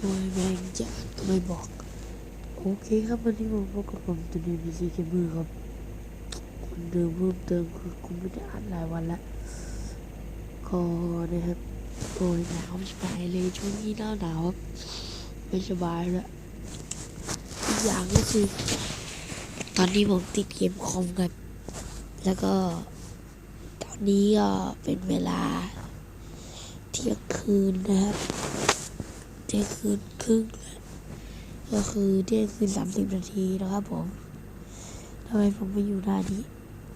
โอ้ยแม่งจะก็ไม่บอก โอเคครับวันนี้ผมพบกับผมตัวนี้พีซีเกมเมอร์ครับคนเดิมเพิ่มเติมคือคุณไม่ได้อ่านหลายวันละก็นะครับโอ้ยหนาวสบายเลยช่วงนี้หนาวหนาวครับไม่สบายล้วอีกอย่างก็คือ ตอนนี้ผมติดเกมคอมครับแล้วก็ ตอนนี้ก็เป็นเวลาเที่ยงคืนนะครับ เที่ยงคืนครึ่งแล้วก็คือเที่ยงคืนสามสิบนาทีนะครับผมทำไมผมไม่อยู่หน้านี้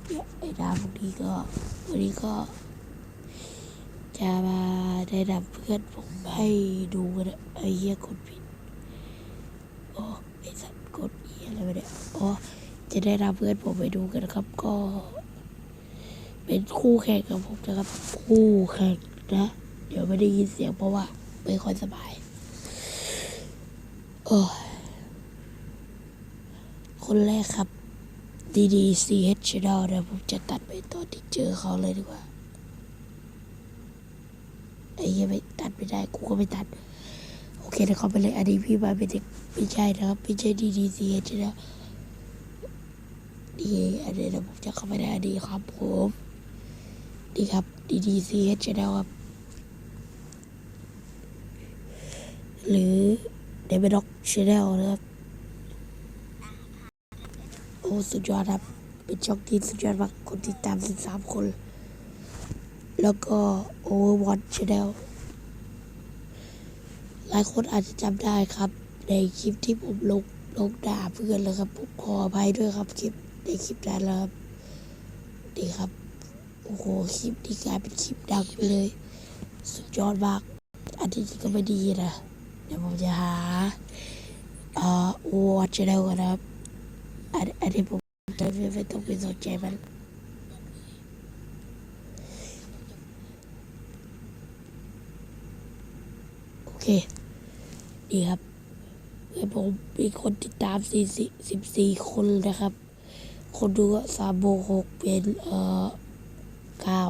เนี่ยไอ้ดาวพวกนี้ก็ วันนี้ก็ จะมาได้นำเพื่อนผมให้ดูกันนะไอ้เหี้ยกดผิดโอ้ไอ้สัตว์กดเหี้ยอะไรไปเนี่ยอ๋อจะได้นำเพื่อนผมไปดูกันนะครับ ก็ เป็นคู่แข่งกับผมนะครับ คู่แข่งนะ เดี๋ยวไม่ได้ยินเสียงเพราะว่าไม่ค่อยสบาย อ้ยคนแรกครับดีดี CH Channel เดี๋ยวผมจะตัดไปตอนที่เจอเขาเลยดีกว่า ไอ้ยังไม่ตัดไม่ได้ กูก็ไม่ตัด โอเคเดี๋ยวเขาไปเลยอันนี้พี่มาเป็นเด็กไม่ใช่นะครับไม่ใช่ดีดี CH Channel ดีอันนี้เดี๋ยวผมจะเข้าไปในอันนี้ครับผมนี่ครับดีดี CH Channel ครับ หรือ เดบิด็อกชาแนลนะครับ โอ้ สุดยอดครับ เป็นช่องที่สุดยอดมากคนติดตาม13คน แล้วก็ Overwatch Channel หลายคนอาจจะจำได้ครับ ในคลิปที่ผมลงลงด่าเพื่อนเลยครับผมขออภัยด้วยครับคลิปในคลิปนั้นแล้วครับนี่ครับ โอ้โห คลิปนี้กลายเป็นคลิปดังไปเลย สุดยอดมาก อันที่จริงก็ไม่ดีนะ ดี๋ยวผมจะหาเอ่อวอชแนลกันนะครับอันอันนี้ผมจะไม่ไม่ต้องไปสนใจมันโอเคดีครับเพื่อนผมมีคนติดตามสี่สิบสี่คนนะครับ คนดูก็สามโมหกเป็นเอ่อเก้า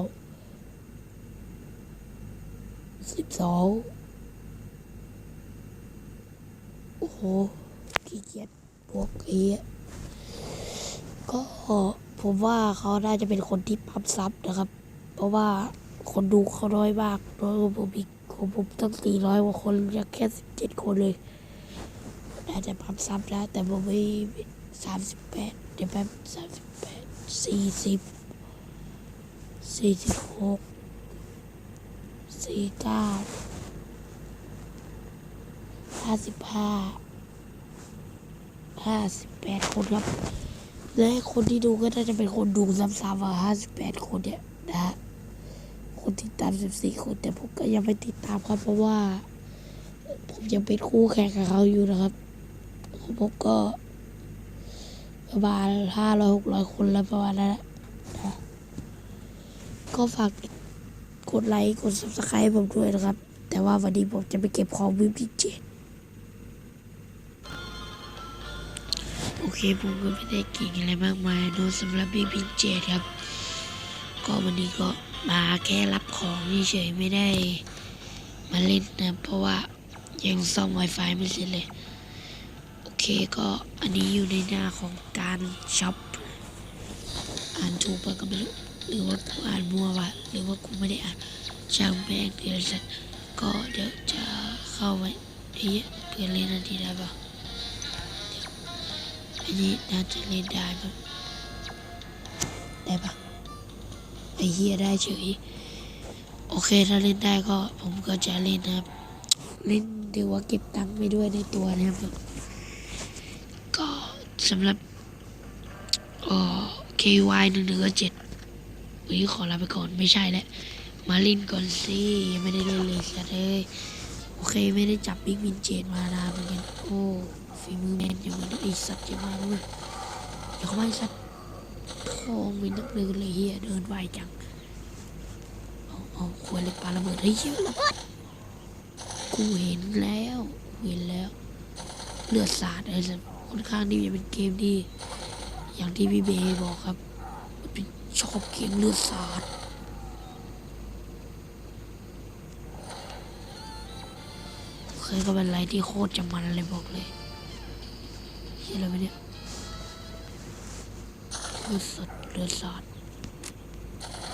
สิบสอง โอ้โห ขี้เกียจพวกเอี้ยก็ผมว่าเขาน่าจะเป็นคนที่ปั๊มซับนะครับ เพราะว่าคนดูเขาน้อยมากน้อยกว่าผมอีกของผมตั้งสี่ร้อยกว่าคนยังแค่สิบเจ็ดคนเลยน่าจะปั๊มซับแล้วแต่ผมไม่สามสิบแปดเดี๋ยวแป๊บสามสิบแปดสี่สิบสี่สิบหกสี่เก้าห้าสิบห้า ห้าสิบแปดคนครับ และคนที่ดูก็น่าจะเป็นคนดูซ้ำๆอะห้าสิบแปดคนเนี่ยนะฮะคนติดตามสิบสี่คนแต่ผมก็ยังไม่ติดตามครับ เพราะว่า ผมยังเป็นคู่แข่งกับเขาอยู่นะครับผมก็ ประมาณห้าร้อยหกร้อยคนแล้วประมาณนั้นแหละนะก็ฝากกดไลค์ กด subscribe ผมด้วยนะครับ แต่ว่าวันนี้ผมจะไปเก็บของวิปที่เจ็ด ผมก็ไม่ได้เก่งอะไรมากมายเนอะสำหรับบีบิเจครับ ก็วันนี้ก็มาแค่รับของเฉยไม่ได้มาเล่นนะ เพราะว่ายังซ่อม Wi-Fi ไม่เสร็จเลย โอเคก็อันนี้อยู่ในหน้าของการช็อปอ่านถูกปะก็ไม่รู้หรือว่ากูอ่านมั่ววะหรือว่ากูไม่ได้อ่านช่างแม่งเดี๋ยวจะก็เดี๋ยวจะเข้าไปเฮ้ยเพื่อนเล่นอันนี้ได้ปะ อันนี้น่าจะเล่นได้ปะได้ปะไอ้เฮียได้เฉย โอเคถ้าเล่นได้ก็ผมก็จะเล่นนะครับ เล่นเดี๋ยวว่าเก็บตังค์ไปด้วยในตัวนะครับ ก็สำหรับเอ่อ KY หนึ่งหนึ่งเจ็ดวันนี้ขอลาไปก่อนไม่ใช่แล้วมาเล่นก่อนสิยังไม่ได้เล่นเลยสัตว์เอ้ยโอเคไม่ได้จับบิ๊กวินเจดมานานเหมือนกันโอ้ ฝีมือแมนอย่างนี้ไอสัตว์จะมาด้วยเดี๋ยวเข้าไม่สัตว์ทองมีนักเดินเลยเฮียเดินไวจังเอาเอาควรเลยปลาระเบิดเฮ้ยเหี้ยระเบิดกูเห็นแล้วเห็นแล้ว เลือดสาดไอ้สัตว์ค่อนข้างที่จะเป็นเกมที่อย่างที่พี่เบย์บอกครับเป็นชอบเกมเลือดสาดเคยก็เป็นอะไรที่โคตรจะมันเลยบอกเลย เฮียอะไรวะเนี่ยเลือดสดเลือดสาด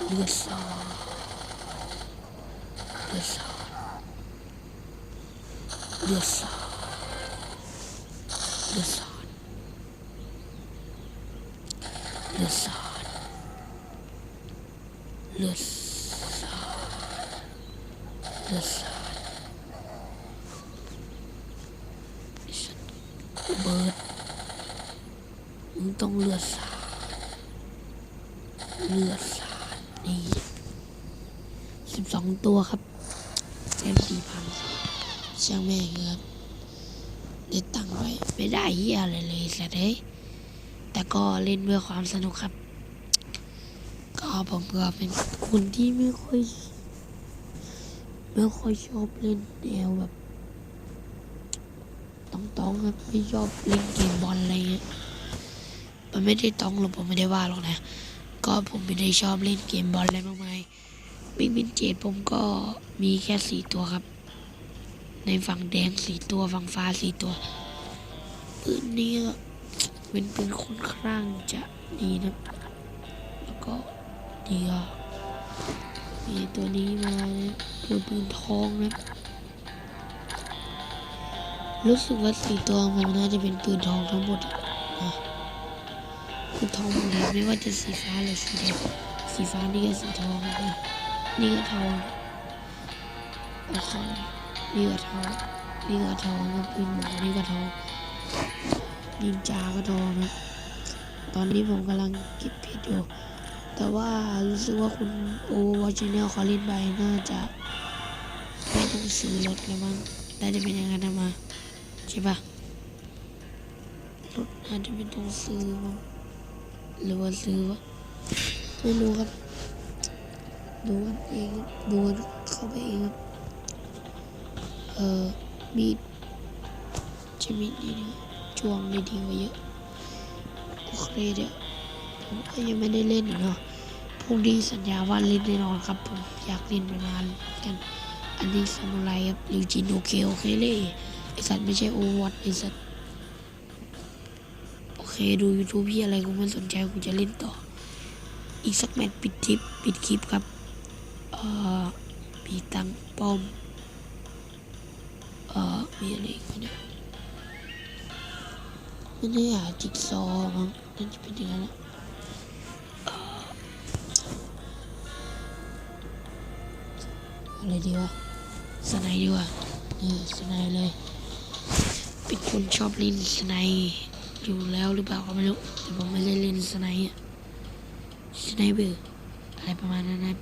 เลือดสาดเลือดสาดเลือดสาดเลือดสาดเลือดสาดเลือดสาดเลือดสาดเบิร์ด มึงต้องเลือดสาเลือดสานี่สิบสองตัวครับเต็มสี่พันช่างแม่งครับได้ตังค์ไว้ไม่ได้เฮียอะไรเลยสัตว์เอ้ยแต่ก็เล่นเพื่อความสนุกครับ ก็ผมก็เป็นคนที่ไม่ค่อยไม่ค่อยชอบเล่นแนวแบบต้องต้องครับไม่ชอบเล่นเกมบอลอะไรเงี้ย มันไม่ได้ต้องหรอกผมไม่ได้ว่าหรอกนะ ก็ผมไม่ได้ชอบเล่นเกมบอลอะไรมากมายบิ๊กบินเจดผมก็มีแค่สี่ตัวครับ ในฝั่งแดงสี่ตัวฝั่งฟ้าสี่ตัว ปืนนี้เป็นปืนค่อนข้างจะดีนะ แล้วก็ดีก็มีตัวนี้มาเนี่ยตัวปืนทองนะรู้สึกว่าสี่ตัวผมน่าจะเป็นปืนทองทั้งหมดอะ ปืนทองหมดเลยไม่ว่าจะสีฟ้าหรือสีแดงสีฟ้านี่ก็สีทองนะนี่ก็ทองแล้วก็นี่ก็ทองนี่ก็ทองนะปืนหมอนี่ก็ทองนินจาก็ทองนะตอนนี้ผมกำลังเก็บเพชรอยู่แต่ว่ารู้สึกว่าคุณโอวอชแนลเขาเล่นไปน่าจะไม่ต้องซื้อรถแล้วมั้งน่าจะเป็นอย่างนั้นะมาใช่ปะรถอาจจะไม่ต้องซื้อมั้ง หรือว่าซื้อวะไม่รู้ครับ ดูกันเองดูกันเข้าไปเองครับ เออมีจะมีดนี่นะช่วงได้ดีกว่าเยอะ โอเคเดี๋ยวผมก็ยังไม่ได้เล่นเนาะพรุ่งนี้สัญญาว่าเล่นแน่นอนครับผม อยากเล่นมานานกัน อันนี้ซามูไรครับลิวจินโอเคโอเคเลยไอสัตว์ไม่ใช่โอวัตไอสัตว์ ดู YouTube พี่อะไรกูไม่สนใจกูจะเล่นต่อ อีกสักแมตช์ปิดทิปปิดคลิปครับ เอ่อ มีตังป้อม เอ่อ มีอะไรอีกวะเนี่ยไม่ได้หาจิ๊กซอว์มั้งน่าจะเป็นอย่างนั้นแหละอะไรดีวะสไนด์ดีว่าเออสไนด์เลย เป็นคนชอบเล่นสไนด์ อยู่แล้วหรือเปล่าก็ไม่รู้แต่ผมไม่ได้เล่นสไนด์สไนเบอร์อะไรประมาณนั้นนะ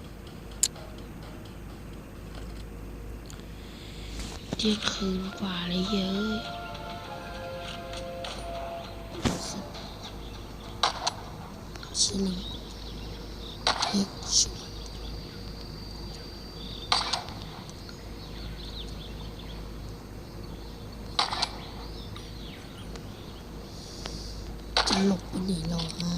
เที่ยงคืนกว่าเลยเยอะชิลิงเอ็กชู จะ หลบไปไหนหรอฮะ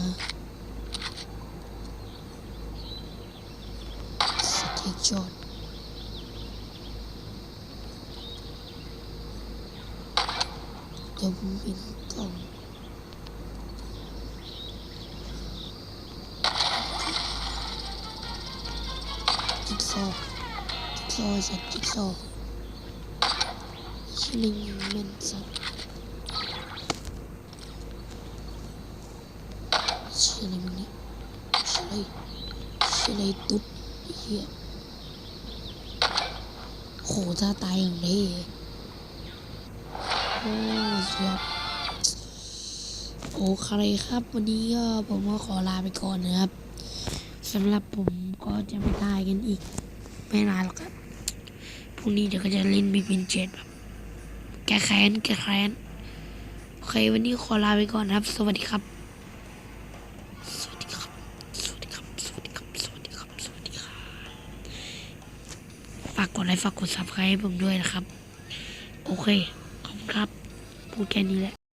สเต็กจอดเดี๋ยวผมเป็นกล่องจิ๊กซอว์จิ๊กซอว์สัตว์จิ๊กซอว์ชิลิงเล่นสัตว์ ชื่ อะไรมึงเนี่ยชื่ออะไรชื่ออะไรตุ๊ดเฮียโหถ้าตายอย่างนี้โอ้เสียบโอเคครับวันนี้ก็ผมก็ขอลาไปก่อนนะครับสำหรับผมก็จะไม่ตายกันอีก ไม่นานหรอกครับพรุ่งนี้เดี๋ยวก็จะเล่นบิ๊กวินเจ็ดแบบแก้แค้นแก้แค้นโอเควันนี้ขอลาไปก่อนครับ สวัสดีครับ ฝากกดไลค์ฝากกดซับสไครต์ให้ผมด้วยนะครับ โอเค ขอบคุณครับ พูดแค่นี้แหละ